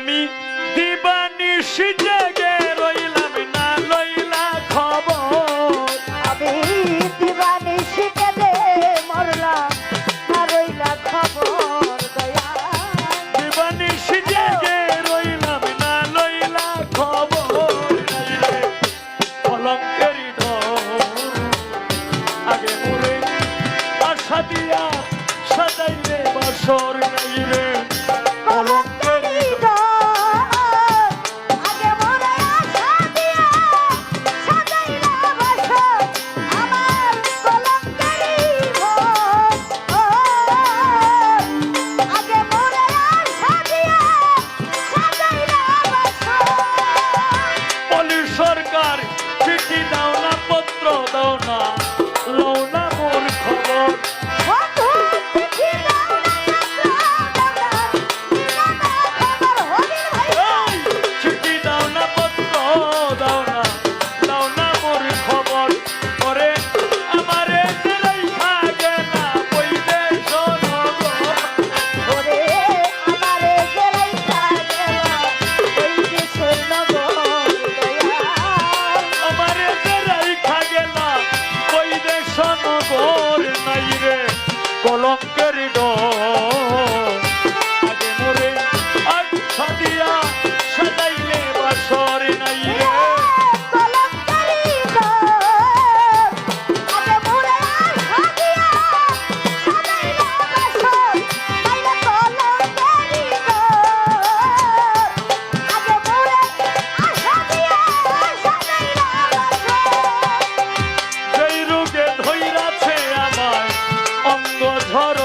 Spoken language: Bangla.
আমি দিবানিশি জাগে রইলাম না লইলা খবর। আমি দিবানিশি জাগে মরলাম না রইলা খবর দয়া। দিবানিশি জাগে রইলাম না লইলা খবর কলঙ্কেরি আগে মুরে আশা দিয়া সাজাইলে বাসর। না খবর নাই রে। কলঙ্কের mejor